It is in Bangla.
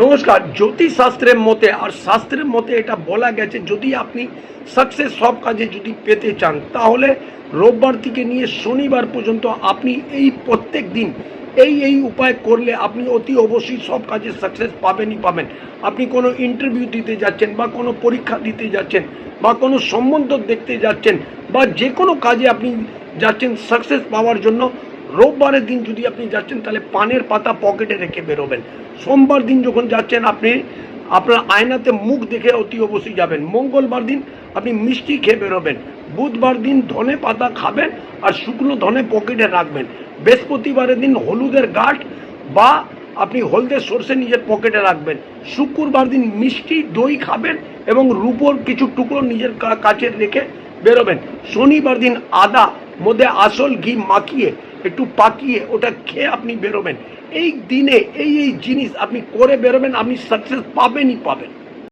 নমস্কার, জ্যোতিষশাস্ত্রের মতে, আর শাস্ত্রের মতে এটা বলা গেছে, যদি আপনি সাকসেস সব কাজে যদি পেতে চান, তাহলে রোববার থেকে নিয়ে শনিবার পর্যন্ত আপনি এই প্রত্যেক দিন এই এই উপায় করলে আপনি অতি অবশ্যই সব কাজে সাকসেস পাবেনই পাবেন। আপনি কোনো ইন্টারভিউ দিতে যাচ্ছেন বা কোনো পরীক্ষা দিতে যাচ্ছেন বা কোনো সম্বন্ধ দেখতে যাচ্ছেন বা যে কোনো কাজে আপনি যাচ্ছেন সাকসেস পাওয়ার জন্য রোববারের দিন যদি আপনি যাচ্ছেন, তাহলে পানের পাতা পকেটে রেখে বেরোবেন। সোমবার দিন যখন যাচ্ছেন আপনি, আপনার আয়নাতে মুখ দেখে অতি অবশ্যই যাবেন। মঙ্গলবার দিন আপনি মিষ্টি খেয়ে বেরোবেন। বুধবার দিন ধনে পাতা খাবেন আর শুকনো ধনে পকেটে রাখবেন। বৃহস্পতিবারের দিন হলুদের গাঠ বা আপনি হলদে সর্ষে নিজের পকেটে রাখবেন। শুক্রবার দিন মিষ্টি দই খাবেন এবং রূপোর কিছু টুকরো নিজের কাছে রেখে বেরোবেন। শনিবার দিন আদা মধ্যে আসল ঘি মাখিয়ে, একটু পাকিয়ে, ওটা খেয়ে আপনি বেরোবেন। এই দিনে এই এই জিনিস আপনি করে বেরোবেন, আপনি সাকসেস পাবেনই পাবেন।